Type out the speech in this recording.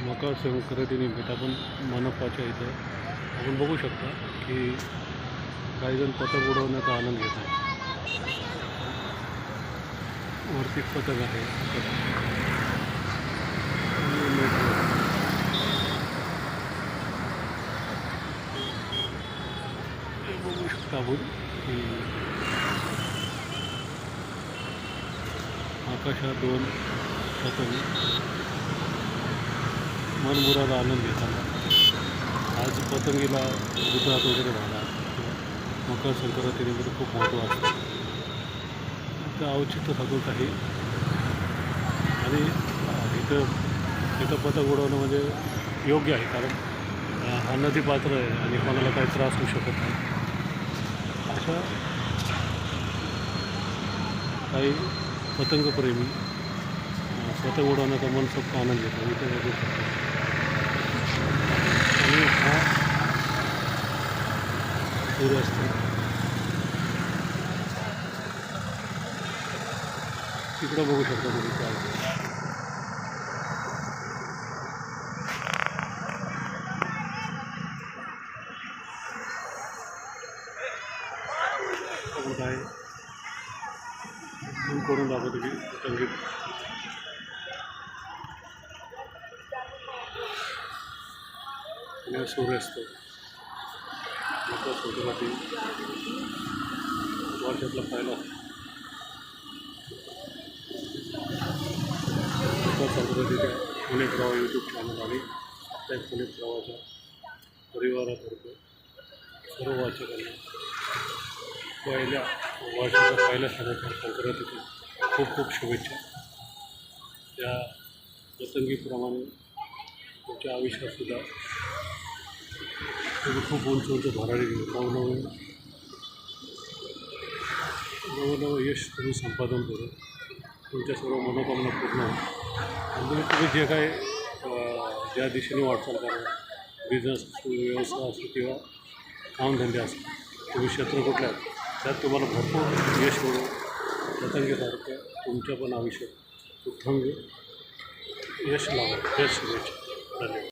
संक्रांती निमित्त आपण मनपाच्या इथं. आपण बघू शकता की काही जण पतंग उडवण्याचा आनंद घेत आहे. वरती पतंग आहे. बघू शकता आपण की आकाशात दोन पतंग मनमुराद आनंद घेताना. आज पतंगीला गुजरात वगैरे झाला किंवा मकर वगैरे खूप महत्त्व असतं. तर औचित्य साधून काही आणि इथं इथं पतंग उडवणं म्हणजे योग्य आहे कारण हा नदी पात्र आहे आणि कोणाला काही त्रास होऊ शकत नाही. अशा काही पतंगप्रेमी अं, पतंग उडवण्याचा मनसोक्त आनंद घेतो इथे बघू शकतो आणि हा सूर्यास्त तिकडं बघू शकता तुम्ही काय आपण काय zoom करून दाखवतो की संगीत आणि हा सूर्यास्त वर्षातला पहिला मकर पुणे प्रवाह यूट्यूब चॅनल आणि त्या पुणे प्रवाहाच्या परिवारातर्फे सर्व वाचकांना पहिल्या वर्षाच्या पहिल्या सणाच्या संक्रांतीची खूप खूप शुभेच्छा त्या पतंगीप्रमाणे तुमच्या आयुष्यातसुद्धा तुम्ही खूप उंच उंच भरारी घेऊन नवनवीन नवनवं यश तुम्ही संपादन करू तुमच्या सर्व मनोकामना पूर्ण आणि तुम्ही तुम्ही जे काय ज्या दिशेने वाटचाल करा बिझनेस व्यवसाय असो किंवा कामधंदे असो तुम्ही क्षेत्र कुठल्या त्यात तुम्हाला भरपूर यश मिळून पतंगीसारखं तुमच्या पण आयुष्यात उत्तम यश लावा. यश शुभेच्छा धन्यवाद.